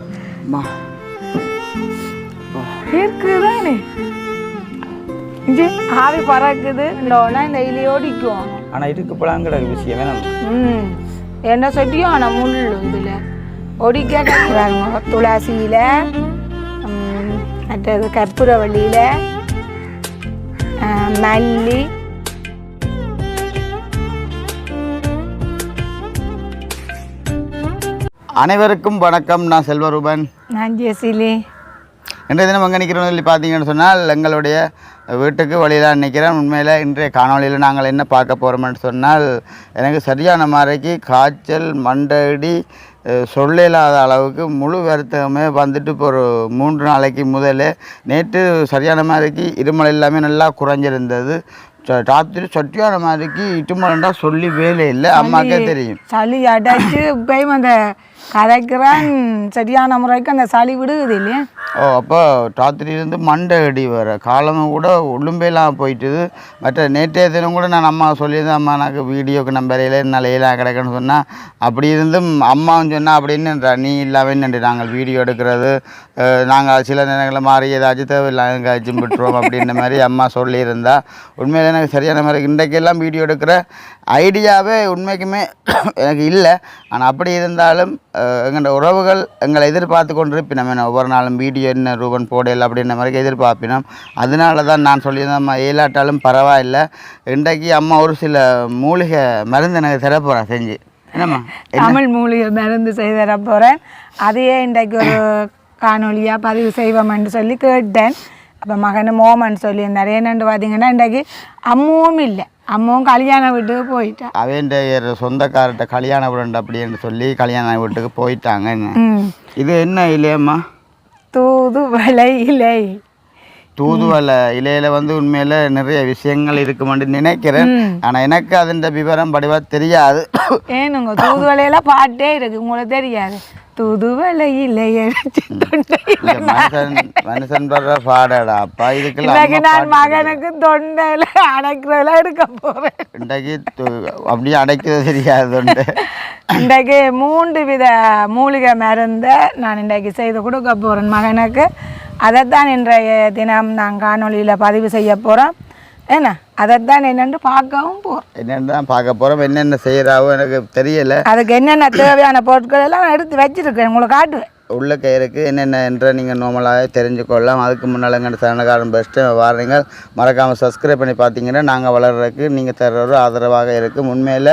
அம்மா இருக்குதானே? ஆவி பறக்குது. உடனே இந்த இலி ஓடிக்கும் ஆனால் இதுக்கு விஷயம் வேணும் ம். என்ன சொட்டியும் ஆனால் முள் இதில் ஒடிக்க கட்டுறாங்க துளசியில் மற்றது கற்பூரவள்ளியில் மல்லி அனைவருக்கும் வணக்கம். நான் செல்வரூபன். நான் ஜெசிலி இன்றைய தினம் எங்கே நிற்கிறோம் சொல்லி பார்த்தீங்கன்னு சொன்னால் எங்களுடைய வீட்டுக்கு வழியில் நிற்கிறேன். உண்மையில் இன்றைய காணொளியில் நாங்கள் என்ன பார்க்க போகிறோம்னு சொன்னால் எனக்கு சரியான மாதிரிக்கு காய்ச்சல் மண்டடி சொல்ல இல்லாத அளவுக்கு முழு வருத்தமே வந்துட்டு இப்போ ஒரு மூன்று நாளைக்கு முதல்ல நேற்று சரியான மாதிரிக்கு இருமல் எல்லாமே நல்லா குறைஞ்சிருந்தது. ராத்திரி சட்டியான மாதிரிக்கு இட்டுமலண்டா சொல்லி வேலை இல்லை. அம்மாக்கே தெரியும். சளி அடைச்சு அந்த கதைக்கிறான். சரியான முறைக்கு அந்த சளி விடுது இல்லையா? ஓ அப்போ ராத்திரியிலேருந்து மண்டை அடி வர காலமும் கூட உளும்பெல்லாம் போயிட்டுது. மற்ற நேற்றைய தினம் கூட நான் அம்மா சொல்லியிருந்தேன் அம்மா எனக்கு வீடியோக்கு நம்பரையில் என்னால் எல்லாம் கிடைக்குன்னு சொன்னால் அப்படி இருந்தும் அம்மாவும் சொன்னால் அப்படின்னு நீ இல்லாமல் நின்று நாங்கள் வீடியோ எடுக்கிறது? நாங்கள் சில நேரங்களில் மாறி ஏதாச்சும் தேவையில்லாம எங்கேயாச்சும் விட்டுருவோம் அப்படின்ற மாதிரி அம்மா சொல்லியிருந்தா. உண்மையிலே எனக்கு சரியான மாதிரி இன்றைக்கெல்லாம் வீடியோ எடுக்கிற ஐடியாவே உண்மைக்குமே எனக்கு இல்லை. ஆனால் அப்படி இருந்தாலும் எங்களோட உறவுகள் எங்களை எதிர்பார்த்து கொண்டிருப்பினோம். என்ன ஒவ்வொரு நாளும் வீடியோ என்ன ரூபன் போடையில் அப்படின்ற மாதிரி எதிர்பார்ப்பினோம். அதனால தான் நான் சொல்லியிருந்தேன் அம்மா ஏலாட்டாலும் பரவாயில்லை. இன்றைக்கு அம்மா ஒரு சில மூலிகை மருந்து எனக்கு தர போகிறேன் செஞ்சு. என்னம்மா? தமிழ் மூலிகை மருந்து செய்து தர போகிறேன் அதையே இன்றைக்கு ஒரு காணொலியாக பதிவு செய்வோம்னு சொல்லி கேட்டேன். அப்போ மகனு மோமன் சொல்லியிருந்தார். என்னென்று பார்த்தீங்கன்னா இன்றைக்கு அம்முவும் இல்லை. அம்முவும் கல்யாண வீட்டுக்கு போயிட்டா அவன் சொந்தக்காரர்கிட்ட கல்யாண விடண்டு அப்படின்னு சொல்லி கல்யாண வீட்டுக்கு போயிட்டாங்க இது என்ன இல்லையம்மா தூது வலை இலை தூதுவளை இலையில வந்து உண்மையில நிறைய விஷயங்கள் இருக்குமென்று நினைக்கிறேன். ஆனா எனக்கு அதன் விவரம் படிவா தெரியாது. ஏனுங்க தூது வலையெல்லாம் பாட்டே இருக்கு உங்களுக்கு தெரியாது. தூது வலை இலை அடிச்சு தொண்டையில் இந்த மனுஷன் படுற பாடடா அப்பா அம்மா நான் மகனுக்கு தொண்டையில் போகிறேன் இன்றைக்கு து- அப்படியே அடைக்கிறது தெரியாது இன்றைக்கு மூன்று வித மூலிகை மருந்தை நான் இன்றைக்கு செய்து கொடுக்க போகிறேன் மகனுக்கு. அதைத்தான் இன்றைய தினம் நான் காணொளியில் பதிவு செய்ய போகிறோம் என்ன? அதைத்தான் என்னென்று பார்க்கவும் போகிறோம் என்னென்னு தான் பார்க்க போறோம். என்னென்ன செய்யறாவோ எனக்கு தெரியல. அதுக்கு என்னென்ன தேவையான பொருட்கள் எல்லாம் நான் எடுத்து வச்சிருக்கேன். உங்களுக்கு காட்டுவேன். உள்ள கயிறுக்கு என்னென்ன என்ற நீங்கள் நார்மலாக தெரிஞ்சுக்கொள்ளலாம். அதுக்கு முன்னால் எங்கள் சேனல்காரன் பெஸ்ட்டு வாரீங்க மறக்காமல் சப்ஸ்கிரைப் பண்ணி பார்த்தீங்கன்னா நாங்கள் வளர்றதுக்கு நீங்கள் தர்ற ஒரு ஆதரவாக இருக்கும். உண்மையில்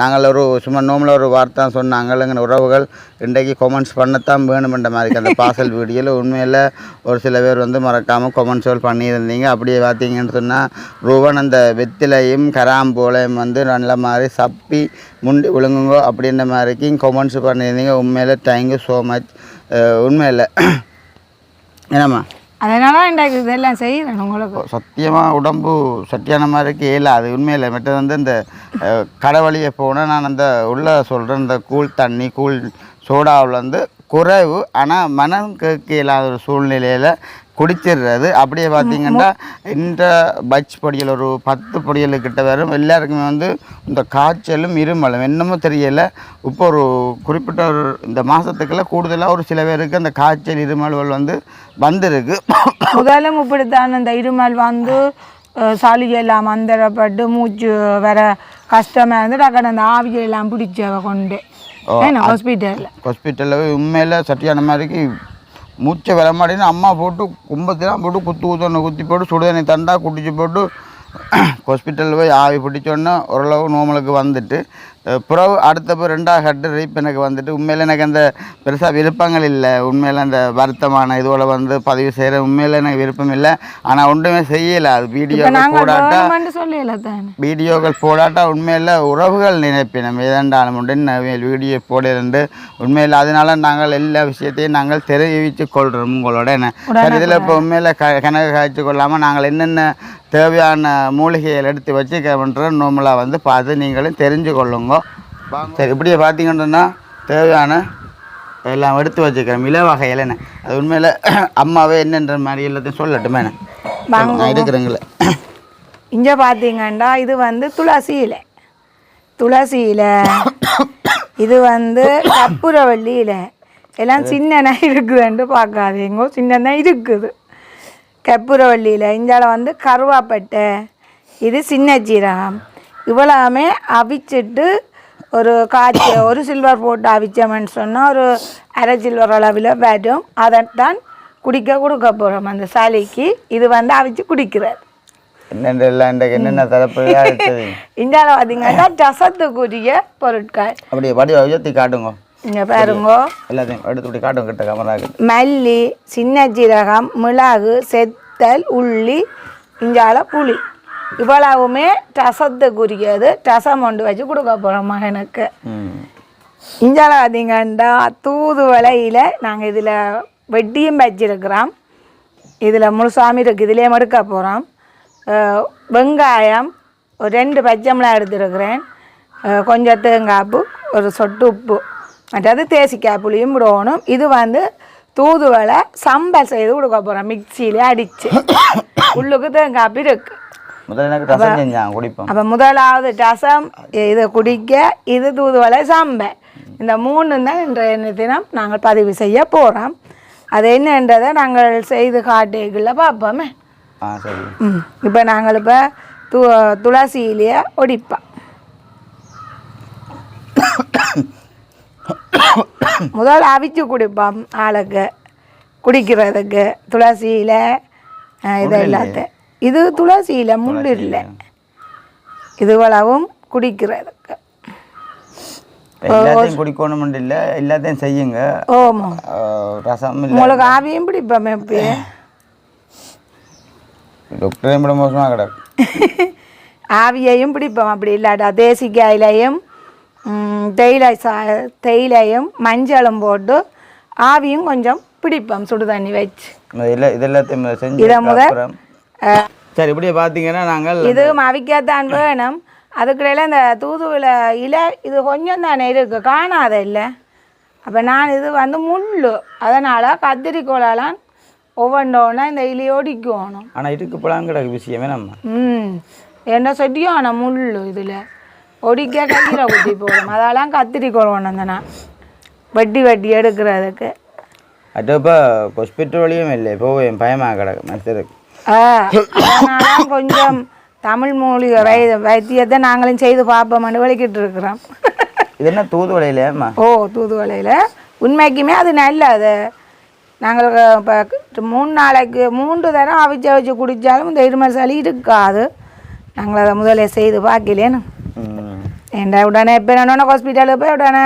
நாங்கள் ஒரு சும்மா நோமில் ஒரு வார்த்தை சொன்னாங்க எங்கள் உறவுகள். இன்றைக்கு கொமெண்ட்ஸ் பண்ணத்தான் வேணுமென்ற மாதிரி. அந்த பாசல் வீடியோவில் உண்மையில் ஒரு சில பேர் வந்து மறக்காமல் கொமெண்ட்ஸ்கள் பண்ணியிருந்தீங்க. அப்படியே பார்த்தீங்கன்னு சொன்னால் ரூபன் அந்த வெத்திலையும் கராம்போலையும் வந்து நல்ல மாதிரி சப்பி முண்டி விழுங்குங்கோ அப்படின்ற மாதிரிக்கு கொமெண்ட்ஸ் பண்ணியிருந்தீங்க. உண்மையில் தேங்க்யூ ஸோ மச் உண்மையில். என்னம்மா? அதனால இன்றைக்கு இதெல்லாம் செய்கிறேன் உங்களுக்கு. சத்தியமாக உடம்பு சட்டியான மாதிரிக்கு இயலாது உண்மையில் மற்றது வந்து இந்த அஹ், கடை வழியே போனால் நான் அந்த உள்ள சொல்கிறேன் இந்த கூழ் தண்ணி கூழ் சோடாவில் வந்து குறைவு. ஆனால் மனம் கேட்க இல்லாத ஒரு சூழ்நிலையில் குடிச்சிடுறது அப்படியே பார்த்தீங்கன்னா இந்த பட்ச் பொடியல் ஒரு பத்து பொடியல் கிட்ட வரும். எல்லாருக்குமே வந்து இந்த காய்ச்சலும் இருமலும். என்னமோ தெரியல. இப்போ ஒரு குறிப்பிட்ட ஒரு இந்த மாதத்துக்குள்ள கூடுதலாக ஒரு சில பேருக்கு அந்த காய்ச்சல் இருமல்கள் வந்து வந்திருக்கு. முதலும் இப்படித்தான். இந்த இருமல் வந்து அஹ், சளி எல்லாம் மந்திரப்பட்டு மூச்சு வர கஷ்டமாக இருந்து டக்குனு அந்த ஆவியெல்லாம் பிடிச்சவ கொண்டு. ஹாஸ்பிட்டலில் ஹாஸ்பிட்டலில் உண்மையில் சட்டியான மாதிரிக்கு மூச்சை வர அம்மா போட்டு கும்பத்தெல்லாம் போட்டு குத்து குத்தொன்று குத்தி போட்டு சுடுதண்ணி தண்டா குடிச்சு போட்டு ஹாஸ்பிட்டலில் போய் ஆவி பிடிச்சோன்னே ஓரளவு நோமலுக்கு வந்துட்டு பிறகு அடுத்த போய் ரெண்டாவது கட்டு ரீப் எனக்கு வந்துட்டு உண்மையில் எனக்கு அந்த பெருசாக விருப்பங்கள் இல்லை. உண்மையில் அந்த வருத்தமான இதோட வந்து பதிவு செய்கிற உண்மையில் எனக்கு விருப்பம் இல்லை. ஆனால் ஒன்றுமே செய்யலை. அது வீடியோ நாங்கள் போடாட்டா வீடியோக்கள் போடாட்டா உண்மையில் உறவுகள் நினைப்பினம் ஏதாண்டாலும் உண்டு. வீடியோ போடுறது உண்மையில் அதனால நாங்கள் எல்லா விஷயத்தையும் நாங்கள் தெரிவித்து கொள்கிறோம் உங்களோட. என்ன? இதில் இப்போ உண்மையில் க கணக்கு காய்ச்சி கொள்ளாமல் நாங்கள் என்னென்ன தேவையான மூலிகைகள் எடுத்து வச்சுக்கன்ற நோமலாக வந்து பார்த்து நீங்களும் தெரிஞ்சு கொள்ளுங்க. சரி இப்படியே பார்த்தீங்கன்னா தேவையான எல்லாம் எடுத்து வச்சுக்கிறோம் இல வகையில் என்ன? அது உண்மையில் அம்மாவே என்னன்ற மாதிரி எல்லாத்தையும் சொல்லட்டுமே நான் எடுக்கிறேங்களே. இங்கே பார்த்தீங்கன்னா இது வந்து துளசி இலை. துளசி இலை இது வந்து கற்பூரவள்ளி இலை. எல்லாம் சின்னனா இருக்குதுன்ட்டு பார்க்காதீங்க சின்னனா இருக்குது. கற்பூரவள்ளியில் இந்தியாவில் வந்து கருவாப்பட்டை. இது சின்ன ஜீரகம் இவ்வளவுமே அவிச்சிட்டு ஒரு காய்ச்சி ஒரு சில்வர் போட்டு அவிச்சோம்னு சொன்னால் ஒரு அரை சில்வர் அளவில் வரும். அதைத்தான் குடிக்க கொடுக்க போகிறோம் அந்த சளிக்கு இது வந்து அவிச்சு குடிக்கிறது என்னென்ன தரப்பு இந்தியாவில் பார்த்தீங்கன்னா ரசத்துக்குரிய பொருட்கள். அப்படியே உயர்த்தி காட்டுங்க. இங்கே பாருங்க. எல்லாத்தையும் எடுத்து காட்டுங்க கிட்ட கேமராக்கு மல்லி சின்ன ஜீரகம் மிளகு செத்தல் உள்ளி இஞ்சால புளி. இவ்வளவுமே ரசத்துக்குரியது ரசம் கொண்டு வச்சு கொடுக்க போகிறோம் மகனுக்கு. இஞ்சால பார்த்தீங்கன்னா தூதுவளையில் நாங்கள் இதில் வெட்டியும் வச்சிருக்கிறோம். இதில் முழுசாமி இருக்குது இதுலேயே எடுக்க போகிறோம் வெங்காயம் ஒரு ரெண்டு பச்சை மிளகாய் எடுத்துருக்கிறேன். கொஞ்சம் தேங்காய்ப்பு ஒரு சொட்டு உப்பு. மற்றது தேசிக்காய் புளியும் விடணும். இது வந்து தூதுவளை சம்பல் செய்து கொடுக்க போகிறோம் மிக்சியிலே அடித்து உள்ளுக்கு ரசம் செஞ்சாங்க குடிப்போம். அப்போ முதலாவது ரசம் இதை குடிக்க இது தூதுவளை சாம்பல். இந்த மூணு தான் இன்றைய தினம் நாங்கள் பதிவு செய்ய போகிறோம் அது என்னன்றதை நாங்கள் செய்து காட்டுகளில் பார்ப்போமே. இப்போ நாங்கள் இப்போ து துளசியிலேயே ஒடிப்போம். முதல் அவிச்சு குடிப்போம் ஆளுக்கு. குடிக்கிறதுக்கு. துளசியில் இது எல்லாத்தையும். இது துளசியில் முள் இல்லை. இது இவ்வளவும் குடிக்கிறதுக்கு. எல்லாத்தையும் குடிக்கணும் இல்லை எல்லாத்தையும் செய்யுங்க. ஓமோ. ரசம் உங்களுக்கு ஆவியும் பிடிப்போம் எப்பயே டாக்டரே விட மோசமாக கிடக்கு. ஆவியையும் பிடிப்போம். அப்படி இல்லாட்டா தேசிக்காயிலையும் தேயிலை சா தேயிலையும் மஞ்சளும் போட்டு ஆவியும் கொஞ்சம் பிடிப்போம் சுடு தண்ணி வச்சு இல்லை இது முதல் சரி இப்படியே பார்த்தீங்கன்னா நாங்கள் இது அவிக்கத்தான் வேணும் அதுக்கிடையில் இந்த தூதுவளை இலை இது கொஞ்சம் தானே இருக்கு காணாத இல்லை அப்போ நான் இது வந்து முள் அதனால் கத்திரிக்கோளாலாம் ஒவ்வொன்றோன்னா இந்த இலையை ஒடிக்கணும் ஆனால் இதுக்கு போலாம் கிடக்கு விஷயமே நம்ம ம் என்ன செடியான முள் இதில் ஒடிக்க கையில் குத்தி போடும் அதெல்லாம் கத்திரிக்கோள் கொண்டு வந்தேன். வட்டி வட்டி எடுக்கிறதுக்கு. அது இப்போ ஹாஸ்பிட்டல் வழியும் இல்லை. போவேன் என் பயமாக கிடக்கு ஆ அதனால கொஞ்சம் தமிழ் மூலிகை வை வைத்தியத்தை நாங்களும் செய்து பார்ப்போம்னு விளக்கிட்டு இருக்கிறோம். இது என்ன தூதுவளையிலேம்மா ஓ தூதுவளையில் உண்மைக்குமே அது நல்லது. நாங்கள் இப்போ மூணு நாளைக்கு மூன்று தரம் அவிச்சு அவிச்சு குடித்தாலும் இந்த இருமல் சளி இருக்காது. நாங்கள் அதை முதல்ல செய்து பார்க்கலேன்னு ஏண்டா உடனே இப்போ என்னென்ன ஹாஸ்பிட்டலுக்கு போய் உடனே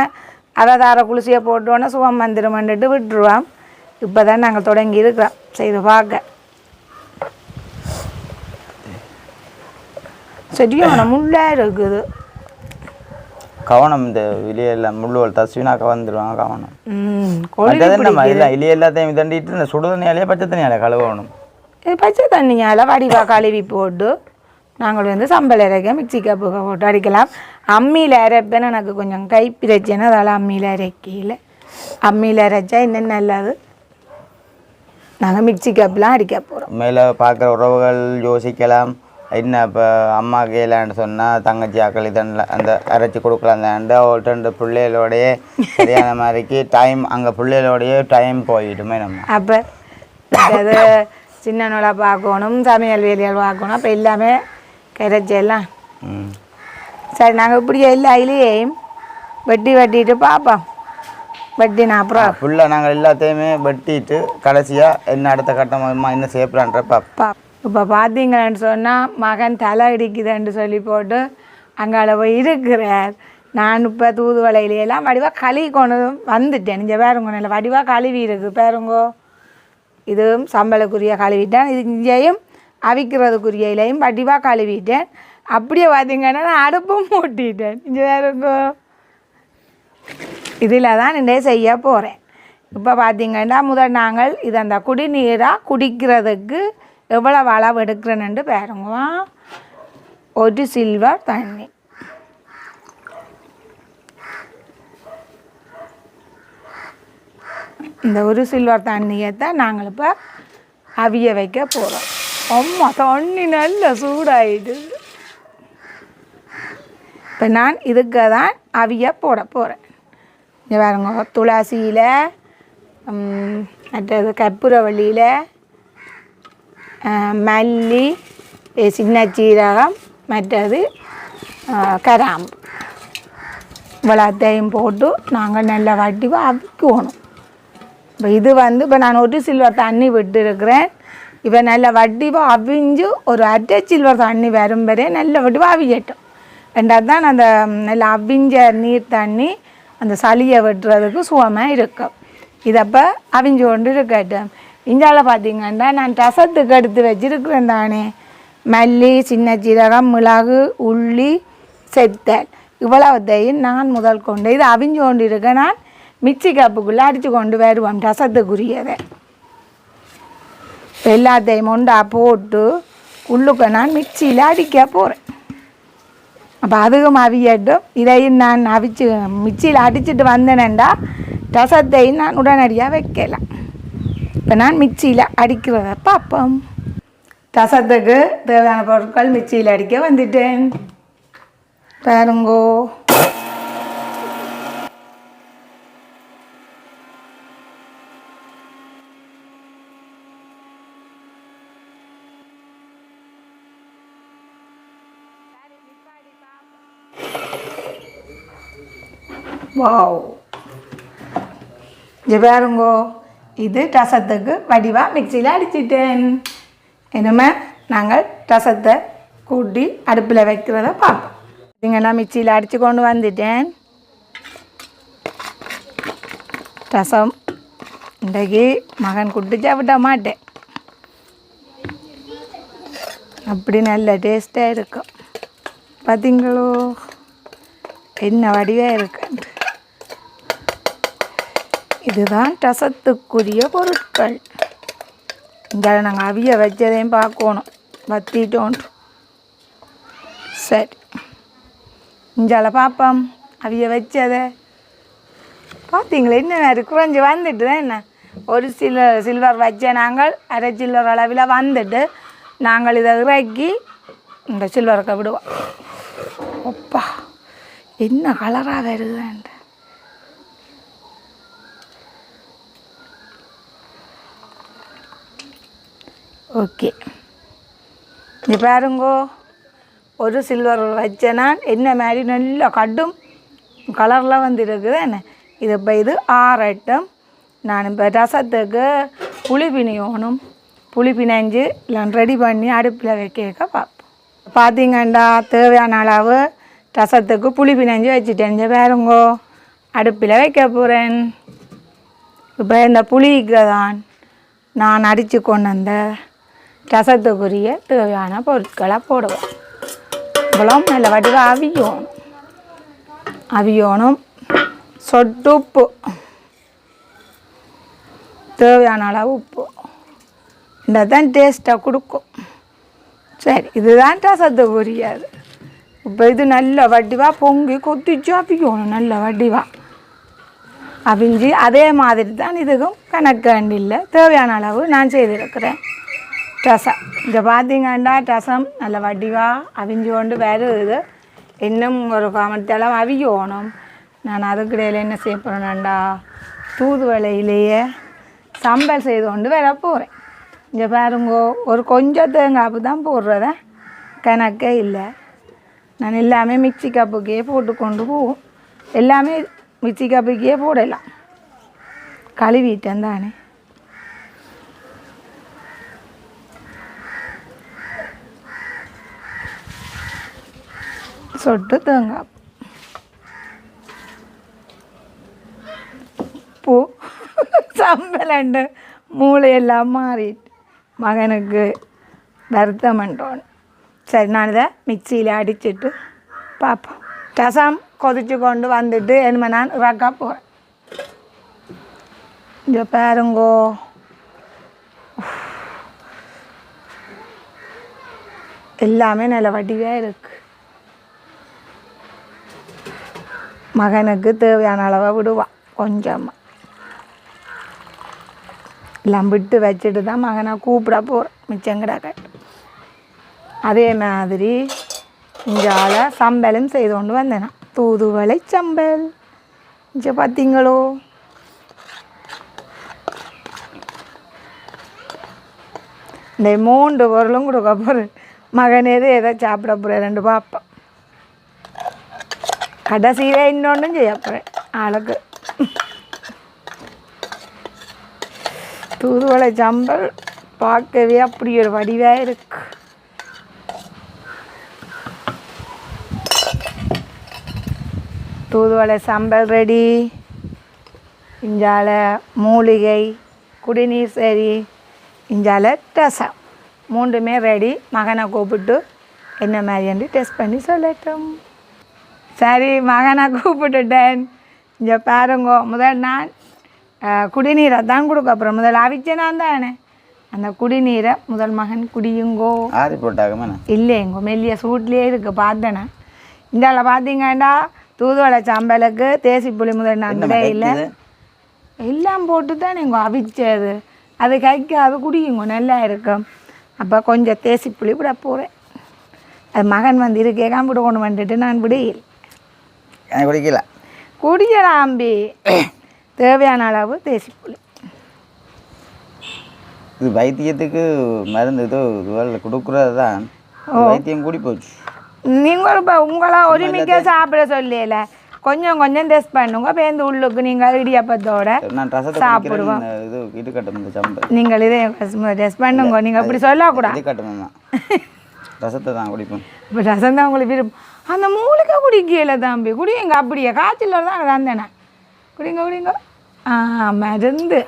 அதை தார குளிசியை போட்டு உடனே சுகம் வந்துடுமென்ட்டு விட்டுருவோம் இப்போ தான் நாங்கள் தொடங்கி இருக்கிறோம் செய்து பார்க்க சரியான முள்ளாக இருக்குது கவனம் இந்த இலையெல்லாம் முள்ளுவல் தஸ்வினாக்க வந்துடுவாங்க கவனம் நம்ம இல்லை இலைய எல்லாத்தையும் இதண்டிட்டு இந்த சுடு தண்ணியாலே பச்சை தண்ணியாலே கழுவணும் பச்சை தண்ணியால் வடிவா கழுவி போட்டு நாங்கள் வந்து சம்பல் அரைக்க மிக்சி கப்புக்கு போட்டு அடிக்கலாம். அம்மியில் அரைப்பேன்னு எனக்கு கொஞ்சம் கை பிரச்சனை அதால் அம்மியில் அரைக்கல அம்மியில் அரைச்சா இன்னும் நல்லது? நாங்கள் மிக்சி கப்லாம் அடிக்க போகிறோம் மேலே பார்க்குற உறவுகள் யோசிக்கலாம். என்ன இப்போ அம்மா கேளான்னு சொன்னால் தங்கச்சி ஆக்கள் இதெல்லாம் அந்த அரைச்சி கொடுக்கலாந்தாண்டு அவள்கிட்ட ரெண்டு பிள்ளைகளோடையே சரியான மாதிரிக்கு டைம் அங்கே பிள்ளைகளோடையே டைம் போயிடுமே நம்ம. அப்போ அது சின்ன நூலை பார்க்கணும் சமையல் வேலைகள் பார்க்கணும் அப்போ எல்லாமே கிடைச்செல்லாம் ம். சரி நாங்கள் இப்படி எல்லா இலையையும் வெட்டி வெட்டிட்டு பார்ப்போம் வெட்டினா அப்புறம் ஃபுல்லாக நாங்கள் எல்லாத்தையுமே வெட்டிட்டு கடைசியாக என்ன அடுத்த கட்டமாக என்ன செய்யப்படான்ற பாப் பா இப்போ பார்த்தீங்கன்னு சொன்னால் மகன் தலை இடிக்குதுன்னு சொல்லி போட்டு அங்கால போய் இருக்கிறார். நான் இப்போ தூதுவளையிலையெல்லாம் வடிவாக கழுவி கொண்டு வந்துட்டேன். இங்கே பாருங்க நல்ல வடிவாக கழுவி இருக்கு பாருங்கோ. இதுவும் சம்பளக்குரிய கழுவிட்டேன். இது இங்கேயும் அவிக்கிறதுக்குரிய இலையும் வடிவாக கழுவிட்டேன். அப்படியே பார்த்தீங்கன்னா நான் அடுப்பும் மூட்டிட்டேன். இங்கே பாருங்கோ. இதில் தான் நின்று செய்ய போகிறேன் இப்போ பார்த்தீங்கன்னா முதல் நாங்கள் இது அந்த குடிநீராக குடிக்கிறதுக்கு எவ்வளோ அளவு எடுக்கிறேன்னு பாருங்க. ஒரு சில்வர் தண்ணி. இந்த ஒரு சில்வர் தண்ணியை தான் நாங்கள் இப்போ அவிய வைக்க போகிறோம் அம்மா தண்ணி நல்ல சூடாயிடுது இப்போ நான் இதுக்கு தான் அவிய போட போகிறேன் இங்கே பாருங்க துளசியில் மற்றது கற்பூரவள்ளியில் மல்லி சின்ன சீரகம் மற்றது கராம்பு இவ்வளோத்தையும் போட்டு நாங்கள் நல்லா வட்டி அவிக்கணும் இப்போ இது வந்து இப்போ நான் ஒரு சில்வர் தண்ணி விட்டுருக்கிறேன் இவன் நல்ல வடிவாக அவிஞ்சு ஒரு அரை சில்வர் தண்ணி வரும் வரே நல்ல வடிவாக அவியட்டும். ரெண்டாவது தான் அந்த நல்ல அவிஞ்ச நீர் தண்ணி அந்த சளியை வெட்டுறதுக்கு சுகமாக இருக்கும். இதப்போ அவிஞ்சு கொண்டு இருக்கட்டும். இஞ்சால பார்த்தீங்கன்னா நான் ரசத்துக்கு எடுத்து வச்சிருக்கிறேன் தானே. மல்லி சின்ன சீரகம் மிளகு உள்ளி செத்தல். இவ்வளவுத்தையும் நான் முதல் கொண்டு இது அவிஞ்சு கொண்டு இருக்க நான் மிக்சி கப்புக்குள்ளே அடித்து கொண்டு வருவோம் ரசத்துக்குரியதை. எல்லாத்தையும் மொண்டா போட்டு உள்ளுக்க நான் மிக்சியில் அடிக்க போகிறேன் அப்போ அதுவும் அவியட்டும். இதையும் நான் அவிச்சு மிக்சியில் அடிச்சிட்டு வந்தேனேண்டா ரசத்தையும் நான் உடனடியாக வைக்கலாம் இப்போ நான் மிக்சியில் அடிக்கிறத பார்ப்போம். ரசத்துக்கு தேவையான பொருட்கள் மிக்சியில் அடிக்க வந்துட்டேன். பாருங்கோ. வாவ் இங்கே பாருங்கோ. இது ரசத்துக்கு வடிவாக மிக்சியில் அடிச்சிட்டேன். இனிமேல் நாங்கள் ரசத்தை கூட்டி அடுப்பில் வைக்கிறத பார்ப்போம். பார்த்தீங்கன்னா மிக்சியில் அடித்து கொண்டு வந்துட்டேன். ரசம் இன்றைக்கு மகன் குட்டிச்சா விட மாட்டேன். அப்படி நல்ல டேஸ்ட்டாக இருக்கும். பார்த்தீங்களோ என்ன வடிவாக இருக்குன்ட்டு இதுதான் ரசத்துக்குரிய பொருட்கள். இங்கே நாங்கள் அவிய வச்சதையும் பார்க்கணும். வத்திட்டோன்ட்டு சரி. இஞ்சால பார்ப்போம் அவிய வச்சதை. பார்த்தீங்களா என்ன நேரம் குறைஞ்சி வந்துட்டு தான் என்ன? ஒரு சில சில்வர் வச்ச நாங்கள் அரை சில்வர் அளவில் வந்துட்டு நாங்கள் இதை இறக்கி இந்த சில்வருக்கு விடுவோம். அப்பா என்ன கலராக வருதுன்ட்டு. ஓகே இது பாருங்கோ ஒரு சில்வர் வச்ச நான் என்ன மாதிரி நல்லா கடும் கலரில் வந்துருக்குது என்ன? இது இப்போ இது ஆறட்டும். நான் இப்போ ரசத்துக்கு புளி பிணையணும் புளி பிணைஞ்சு எல்லாம் ரெடி பண்ணி அடுப்பில் வைக்க பார்ப்போம். பார்த்தீங்கண்டா தேவையான அளவு ரசத்துக்கு புளி பிணைஞ்சு வச்சுட்டேன். பாருங்கோ அடுப்பில் வைக்க போகிறேன் இப்போ இந்த புளிக்கு தான் நான் அடித்து கொண்டு வந்த ரசத்துக்குரிய தேவையான பொருட்களை போடுவோம். இவ்வளோ நல்ல வடிவாக அவியணும். அவியணும். சொட்டு உப்பு. தேவையான அளவு உப்பு. இந்த தான் டேஸ்ட்டாக கொடுக்கும். சரி இதுதான் ரசத்துக்குரியது. இப்போ இது நல்ல வடிவாக பொங்கி கொத்திச்சு அவிக்கணும் நல்ல வடிவாக அவிஞ்சு அதே மாதிரி தான் இதுக்கும் கணக்கு இல்லை தேவையான அளவு நான் செய்திருக்கிறேன். ரசம் இதை பார்த்தீங்கன்னா ரசம் நல்ல வடிவாக அவிஞ்சு கொண்டு வருது இன்னும் ஒரு காமத்தெல்லாம் அவிக்கணும் நான் அதுக்கிடையில் என்ன செய்ய போகிறேன்டா தூதுவளையிலேயே சம்பல் செய்து கொண்டு வர போகிறேன் இங்கே பாருங்கோ ஒரு கொஞ்சம் தேங்காப்பு தான் போடுறத கணக்கே இல்லை நான் எல்லாமே மிக்சி கப்புக்கே போட்டு கொண்டு போவோம் எல்லாமே மிக்சி கப்புக்கே போடலாம் கழுவிட்டேன் தானே சொட்டு தேங்காய் பூ. சம்பலண்டு மூளையெல்லாம் மாறிட்டு. மகனுக்கு வருத்தம் பண்ணுறோன்னு சரி நான் இதை மிக்சியில் அடிச்சிட்டு பார்ப்போம். ரசம் கொதிச்சு கொண்டு வந்துட்டு என்ன நான் இறக்க போகிறேன் இங்கே பாருங்கோ. எல்லாமே நல்ல வடிவாக இருக்குது மகனுக்கு தேவையான அளவை விடுவான் கொஞ்சமாக எல்லாம் விட்டு வச்சுட்டு தான் மகனை கூப்பிட போகிறேன் மிச்சம் கிடக்க. அதே மாதிரி இங்கால சம்பலும் செய்து கொண்டு வந்தேனா. தூதுவளை சம்பல். இங்கே பார்த்தீங்களோ இந்த மூன்று பொருளும் கொடுக்க போகிறேன் மகனேது எதை சாப்பிட போகிற ரெண்டு பாப்பா கடைசியில் இன்னொன்றும் செய்ய போகிறேன் ஆளுக்கு தூதுவளை சம்பல் பார்க்கவே அப்படி ஒரு வடிவாக இருக்கு தூதுவளை சம்பல் ரெடி இஞ்சால மூலிகை குடிநீர் சரி இஞ்சால ரசம் மூன்றுமே ரெடி மகனை கூப்பிட்டு என்ன மாதிரி டெஸ்ட் பண்ணி சொல்லட்டும் சரி மகனை கூப்பிட்டுட்டேன். இங்கே பாருங்கோ முதல் நான் குடிநீரை தான் கொடுக்க அப்புறம் முதல் அவிச்ச நான் தானே. அந்த குடிநீரை முதல் மகன் குடியுங்கோ. ஆறி போட்டாகமே இல்லைங்கோ மெல்லிய சூட்லேயே இருக்கு பார்த்தேனே இந்தால பார்த்தீங்கன்னா தூதுவளை சாம்பலுக்கு தேசி புளி முதல் நான் இல்லை எல்லாம் போட்டு தான் நீங்கள் அவிச்சது. அது கைக்கு அது குடியுங்க நல்லா இருக்கும். அப்போ கொஞ்சம் தேசி புளி விட போகிறேன் அது மகன் வந்து இருக்கே விட கொண்டு வந்துட்டு நான் விடையில். எனக்கு குடிக்கல குடிக்கலாம் அம்பி. தேவையான அளவு தேசி புளி இது வைத்தியத்துக்கு மருந்து ஏதோ இதுவரை கொடுக்குறது தான். வைத்தியம் கூடி போச்சு. நீங்கள் இப்போ உங்களை ஒருமிக்க சாப்பிட சொல்லல கொஞ்சம் கொஞ்சம் டெஸ்ட் பண்ணுங்க. பேருந்து உள்ளுக்கு நீங்கள் இடியப்பத்தோட நான் ரசத்தை சாப்பிடுவோம். நீங்கள் இதே டெஸ்ட் பண்ணுங்க. நீங்கள் இப்படி சொல்லக்கூடாது. ரசத்தை தான் குடிப்பேன். இப்போ ரசம் தான் உங்களுக்கு விருப்பம். அந்த மூலிகை குடிக்கல தம்பி குடிங்க அப்படியே காய்ச்சல் தான் தந்தேனே. குடிங்க குடிங்க. ஆ மருந்து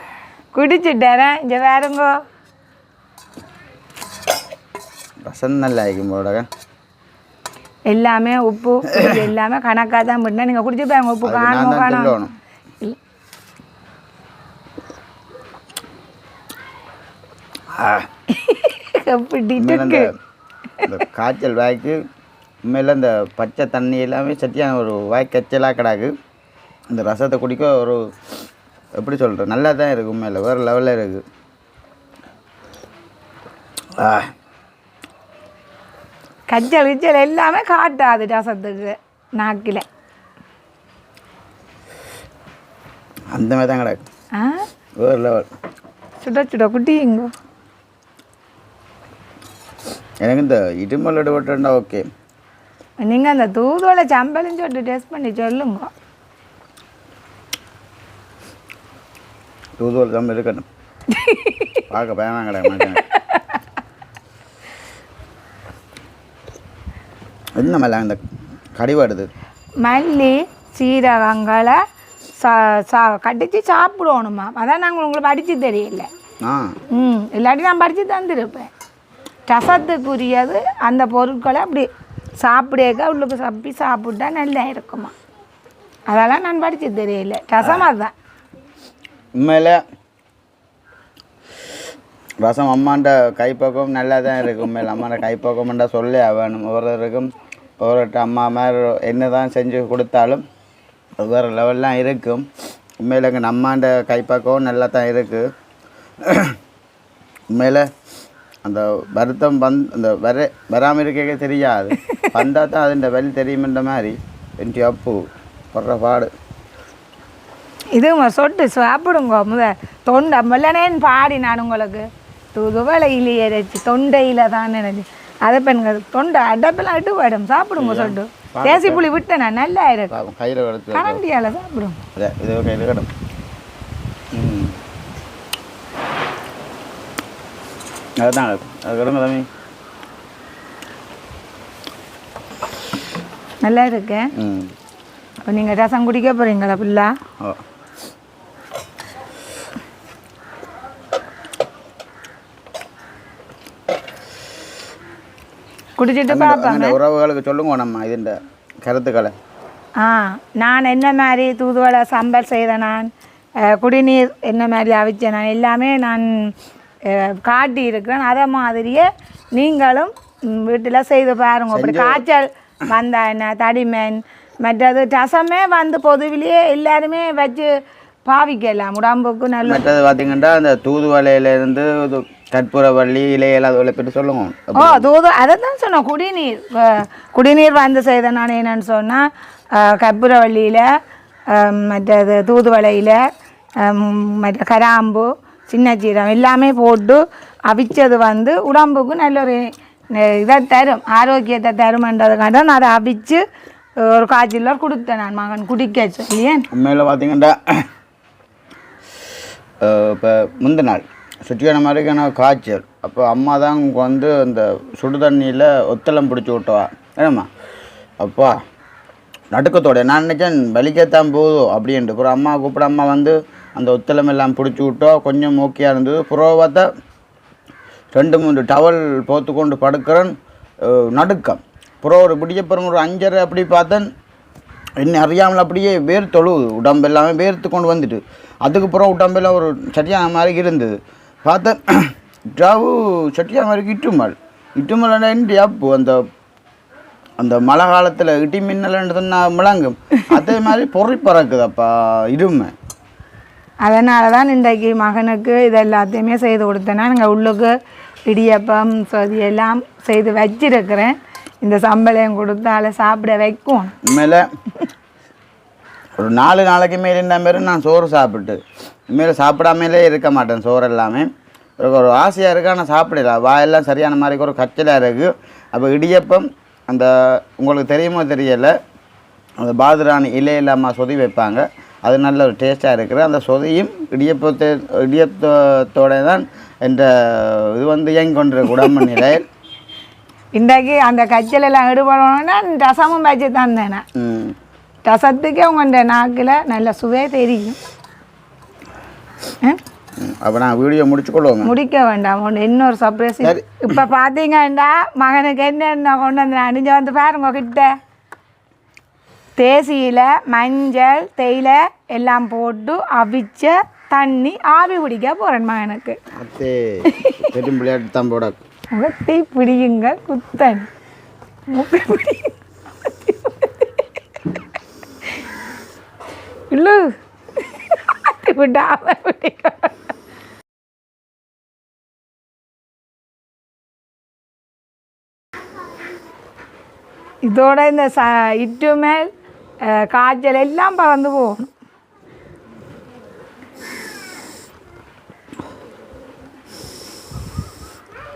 குடிச்சிட்டேன். இங்கே வேறுங்கோ ரசம் நல்லா ஆகிக்கும் போட எல்லாமே உப்பு எல்லாமே கணக்காக தான் பண்ணேன் நீங்கள் குடிச்சு பாருங்க உப்பு காணும் காணும். எப்படி காய்ச்சல் வாய்க்கு உண்மையில் இந்த பச்சை தண்ணி எல்லாமே சத்தியான ஒரு வாய் கச்சலாக கிடாக்கு. இந்த ரசத்தை குடிக்க ஒரு எப்படி சொல்கிறேன் நல்லா தான் இருக்குது உண்மையில் வேறு லெவலில் இருக்குது ஆ. கச்சல் கிச்சல் எல்லாமே காட்டாது ரசத்துக்கு நாக்கில். அந்த மாதிரி தான் கிடக்கு. ஆ? வேறு லெவல் சுட சுட குட்டிங்க எனக்கு இந்த இடுமல் விட்டுண்டா ஓகே நீங்கள் அந்த தூதுவளை சம்பளம் சொல்லிட்டு டெஸ்ட் பண்ணி சொல்லுங்க. தூதுவல் தான் இருக்கட்டும் பார்க்க பயமாக மாட்டேன் என்ன மேலே அந்த கடிவாடுது மல்லி சீரகங்களை சா சா கடிச்சு சாப்பிடணுமா? அதான் நாங்கள் உங்களுக்கு படித்து தெரியல. ம் இல்லாட்டி நான் படித்து தந்துருப்பேன். ரசத்துக்குரியது அந்த பொருட்களை அப்படி சாப்பிடக்க உள்ளுக்கு சப்பி சாப்பிட்டா நல்லா இருக்குமா? அதெல்லாம் நான் படித்து தெரியல. ரசம் அதுதான் உண்மையில் ரசம் அம்மாண்ட கைப்பக்கம் நல்லா தான் இருக்குது உண்மையில் அம்மாண்ட கைப்பக்கம்ன்றா சொல்லி வேணும் ஒவ்வொருவருக்கும் ஒவ்வொருட்ட அம்மா மாதிரி என்ன தான் செஞ்சு கொடுத்தாலும் ஒவ்வொரு லெவல்லாம் இருக்கும். உண்மையில் எங்கள் அம்மாண்ட கைப்பக்கம் நல்லா தான் இருக்குது உண்மையில் அந்த வருத்தம் வந் அந்த வர வராமல் இருக்க தெரியாது வந்தால் தான் அதுன்ற வழி தெரியுமென்ற மாதிரி என் அப்பு படுற பாடு இதுங்க சொட்டு சாப்பிடுங்க முத தொண்டை முல்லனேன்னு பாடி நான் உங்களுக்கு துதுவளையிலே இறைச்சி தொண்டையில் தான் நினைச்சு அதை பெண்கள் தொண்டை அடப்பெல்லாம் இட்டு போயிடும் சாப்பிடுங்க சொட்டு தேசி புளி விட்டேன் நல்லா இருக்கும் கையில் கரண்டியால் அதுதான் அது அது கிடங்க தம்பி. நல்லா இருக்கு. இப்போ நீங்கள் ரசம் குடிக்க போகிறீங்களா பிள்ளா ஓ குடிச்சிட்டு பார்ப்பாங்க உறவுகளுக்கு சொல்லுங்க நம்ம இதுண்ட கருத்துக்களை. ஆ நான் என்ன மாதிரி தூதுவளை சாம்பார் செய்த நான் குடிநீர் என்ன மாதிரி அவிச்ச நான் எல்லாமே நான் காட்டி இருக்கிறேன். அதை மாதிரியே நீங்களும் வீட்டில் செய்து பாருங்க. அப்படி காய்ச்சல் வந்தா என்ன தடிமன் மற்றது டசமே வந்து பொதுவிலேயே எல்லாருமே வச்சு பாவிக்கலாம். உடம்புக்கு நல்ல மற்றது பார்த்தீங்கன்னா அந்த தூதுவலையிலேருந்து கற்பூரவள்ளி இலையில அதில் பேர் சொல்லுங்க. ஓ தூது அதை தான் சொன்னோம் குடிநீர் குடிநீர் வந்து செய்த நான் என்னன்னு சொன்னால் கற்பூரவள்ளியில் மற்றது தூதுவளையில் மற்ற கராம்பு சின்ன சீரகம் எல்லாமே போட்டு அவிச்சது வந்து உடம்புக்கு நல்ல ஒரு இதை தரும் ஆரோக்கியத்தை தருமன்றதுக்காக தான் நான் அதை அவிச்சு ஒரு காய்ச்சலில் கொடுத்தேன் நான் மகன் குடிக்க சொல்லியே உண்மையில் பார்த்தீங்கன்னா இப்போ முந்தின நாள் சுற்றியான மாதிரிக்கான காய்ச்சல். அப்போ அம்மா தான் வந்து அந்த சுடு தண்ணியில் ஒத்தளம் பிடிச்சி விட்டவா. என்னம்மா? அப்பா நடுக்கத்தோட நான் நினச்சேன் வலிக்கத்தான் போதும் அப்படின்ட்டு. அப்புறம் அம்மா கூப்பிட அம்மா வந்து அந்த ஒத்தலம் எல்லாம் பிடிச்சி விட்டோம் கொஞ்சம் ஓகேயாக இருந்தது. புறவை ரெண்டு மூணு டவல் போத்து கொண்டு படுக்கிறேன் நடுக்கம். அப்புறம் ஒரு பிடிச்சப்புறம் ஒரு அஞ்சரை அப்படி பார்த்தேன். என்ன அறியாமல் அப்படியே வேர் தொழுவுது. உடம்பு எல்லாமே வேர்த்து கொண்டு வந்துட்டு. அதுக்கப்புறம் உடம்பெல்லாம் ஒரு சரியான மாதிரி இருந்தது. பார்த்தேன் ஜாவு சட்டியான மாதிரி இட்டுமல். இட்டுமல் என்ன அப்பு? அந்த அந்த மழை காலத்தில் இட்டி மின்னல்னு சொன்னால் முழங்கும் அதே மாதிரி பொறி பறக்குதப்பா இருமை அதனால தான் இன்றைக்கு மகனுக்கு இது எல்லாத்தையுமே செய்து கொடுத்தேன்னா நாங்கள் உள்ளுக்கு இடியப்பம் சொதி எல்லாம் செய்து வச்சிருக்கிறேன். இந்த சம்பளையும் கொடுத்தால சாப்பிட வைக்கும். இனிமேல் ஒரு நாலு நாளைக்கு மேலே இருந்தால் மாரி நான் சோறு சாப்பிட்டு இனிமேல் சாப்பிடாமலே இருக்க மாட்டேன் சோறு எல்லாமே. ஒரு ஆசையாக இருக்குது ஆனால் சாப்பிடல. வாயெல்லாம் சரியான மாதிரி ஒரு கச்சலாக இருக்குது அப்போ இடியப்பம் அந்த உங்களுக்கு தெரியுமோ தெரியலை அந்த பாதுராணி இலையில்லாமல் சொதி வைப்பாங்க. அது நல்ல ஒரு டேஸ்ட்டாக இருக்குது அந்த சொதியும் இடியப்பத்தை இடியப்பத்தோட தான் என்ற இது வந்து இயங்கி கொண்டிருக்க உடம்பு நிலை இன்றைக்கு அந்த கச்சல் எல்லாம் ஈடுபடணும்னா ரசமும் வச்சு தந்தேன். ரசத்துக்கே உங்கள் நாக்கில் நல்ல சுவை தெரியும். அப்போ நான் வீடியோ முடிச்சுக்கொள்வோங்க முடிக்க வேண்டாம். ஒன்று இன்னொரு சர்ப்ரைஸ் சரி. இப்போ பார்த்தீங்கன்னா மகனுக்கு என்னென்ன கொண்டு வந்து அணிஞ்சு வந்து பாருங்க கிட்ட தேசியில் மஞ்சள் தேயிலை எல்லாம் போட்டு அவிச்ச தண்ணி ஆவி பிடிக்க போகிறேன் மகனுக்கு அத்தே பெரும் விளையாட்டு தான் போட. முகத்தை பிடியுங்க குத்தன். இல்லு. விடாம பிடிக்க. இதோட இந்த ச இட்டு மேல் காய்ச்சல் எல்லாம் பறந்து போகணும்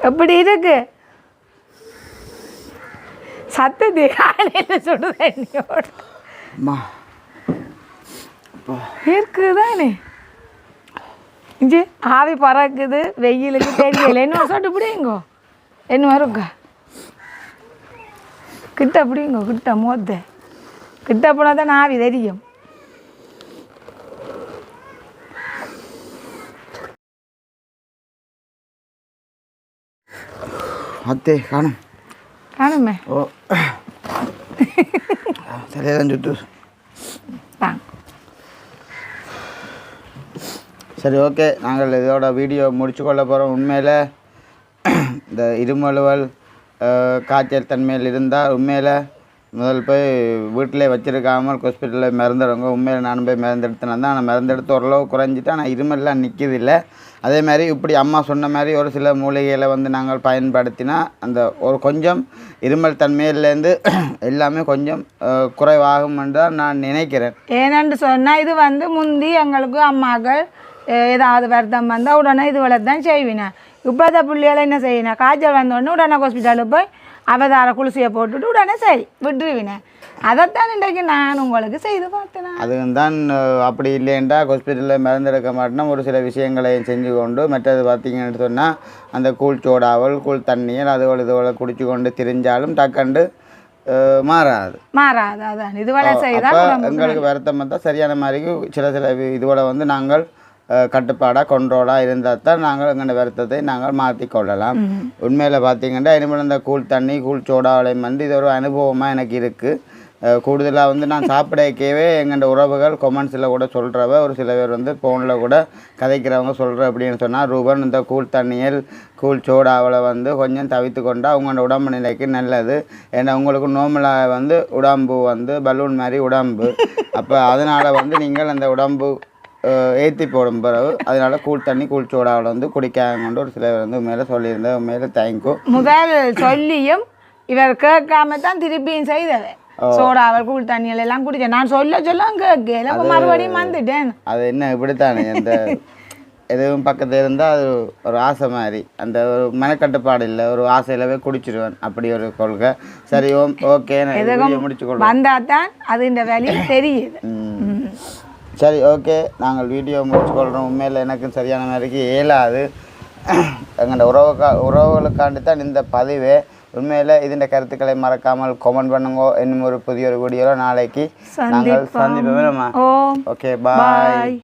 எப்படி இருக்கு சத்தது காலையில் சுடு தண்ணியோட அம்மா இருக்குதானே இஞ்சி ஆவி பறக்குது வெயிலுக்கு தெரியல என்ன சொட்டு பிடிங்கோ என்ன வருங்க கிட்ட பிடிங்கோ கிட்ட மோத்த கிட்ட போனால் தான் ஆவி தெரியும். அத்தே காணும் காணுமே. ஓ. சரியாக தான் சுத்து சரி ஓகே. நாங்கள் இதோட வீடியோ முடிச்சுக்கொள்ள போகிறோம் உண்மையில் இந்த இருமலுவல் காய்ச்சல் தன்மையில் இருந்தால் உண்மையில் முதல் போய் வீட்டிலே வச்சிருக்காமல் ஹாஸ்பிட்டலில் மருந்துடுங்க. உண்மையில் நானும் போய் மருந்தெடுத்தேன். தான் ஆனால் மருந்தெடுத்து ஓரளவு குறைஞ்சிட்டு ஆனால் இருமல்லாம் நிற்கிது இல்லை அதே மாதிரி இப்படி அம்மா சொன்ன மாதிரி ஒரு சில மூலிகைகளை வந்து நாங்கள் பயன்படுத்தினா அந்த ஒரு கொஞ்சம் இருமல் தன்மையிலேருந்து எல்லாமே கொஞ்சம் குறைவாகும் என்று தான் நான் நினைக்கிறேன். ஏனென்று சொன்னால் இது வந்து முந்தி எங்களுக்கு அம்மாக்கள் ஏதாவது வருத்தம் வந்தால் உடனே இது தான் செய்வினேன் இப்போ அதை பிள்ளைகளை என்ன செய்யினேன் காய்ச்சல் வந்தோடனே உடனே ஹாஸ்பிட்டலுக்கு போய் அவதார குளிசியை போட்டுட்டு உடனே சரி விட்டுருவினேன் அதைத்தான் இன்றைக்கு நான் உங்களுக்கு செய்து பார்த்தேன். அதுவும் தான் அப்படி இல்லைன்றா ஹாஸ்பிட்டலில் மருந்தெடுக்க மாட்டோம்னா ஒரு சில விஷயங்களை செஞ்சு கொண்டு மற்றது பார்த்தீங்கன்னு சொன்னால் அந்த கூழ் சோடாவல் கூழ் தண்ணீர் அதுகள் இதுகளை குடிச்சு கொண்டு திரிஞ்சாலும் டக்கண்டு மாறாது. மாறாது அதான். இதுவரை செய்தால் எங்களுக்கு வருத்தம் வந்தால் சரியான மாதிரி சில சில இதுகளை வந்து நாங்கள் கட்டுப்பாடாக கொண்டோடாக இருந்தால் தான் நாங்கள் எங்களோட வருத்தத்தை நாங்கள் மாற்றி கொள்ளலாம் உண்மையில் பார்த்தீங்கன்னா இனிமேல் இந்த கூழ் தண்ணி கூழ் சோடாவளையும் வந்து இது ஒரு அனுபவமாக எனக்கு இருக்குது கூடுதலாக வந்து நான் சாப்பிடக்கவே எங்களோட உறவுகள் கொமெண்ட்ஸில் கூட சொல்கிறவ ஒரு சில பேர் வந்து ஃபோனில் கூட கதைக்கிறவங்க சொல்கிற அப்படின்னு சொன்னால் ரூபன் இந்த கூழ் தண்ணியில் கூழ் சோடாவில் வந்து கொஞ்சம் தவித்து கொண்டா உங்களோட உடம்பு நிலைக்கு நல்லது. ஏன்னா உங்களுக்கு நோமலாக வந்து உடம்பு வந்து பலூன் மாதிரி உடம்பு. அப்போ அதனால் வந்து நீங்கள் அந்த உடம்பு ஏற்றி போடும் பிறகு அதனால கூழ் தண்ணி கூழ் சோடாவில் வந்து குடிக்காங்க கொண்டு ஒரு சிலர் வந்து உண்மையில சொல்லியிருந்தேன் உண்மையில தேங்க்யூ முதல் சொல்லியும் இவர் கேட்காம தான் திருப்பியும் செய்தவன் சோடாவல் கூழ் தண்ணியில் எல்லாம் குடிச்சேன். நான் சொல்ல சொல்ல கேட்கல அப்ப மறுபடியும் வந்துட்டேன். அது என்ன இப்படித்தானே? அந்த எதுவும் பக்கத்தில் இருந்தால் அது ஒரு ஆசை மாதிரி. அந்த ஒரு மனக்கட்டுப்பாடு இல்லை ஒரு ஆசையில் போய் குடிச்சிடுவேன் அப்படி ஒரு கொள்கை. சரி ஓகே நான் முடிச்சு கொள்வேன் வந்தா தான் அது இந்த வேலை தெரியுது. சரி ஓகே. நாங்கள் வீடியோ முடிச்சுக்கொள்கிறோம் உண்மையில் எனக்கும் சரியான மாதிரிக்கு இயலாது. எங்களோட உறவுக்கா உறவுகளுக்காண்டி தான் இந்த பதிவு. உண்மையில் இதன் கருத்துக்களை மறக்காமல் கமெண்ட் பண்ணுங்க. இன்னும் ஒரு புதிய ஒரு வீடியோவில் நாளைக்கு நாங்கள் சந்திப்போம். Okay bye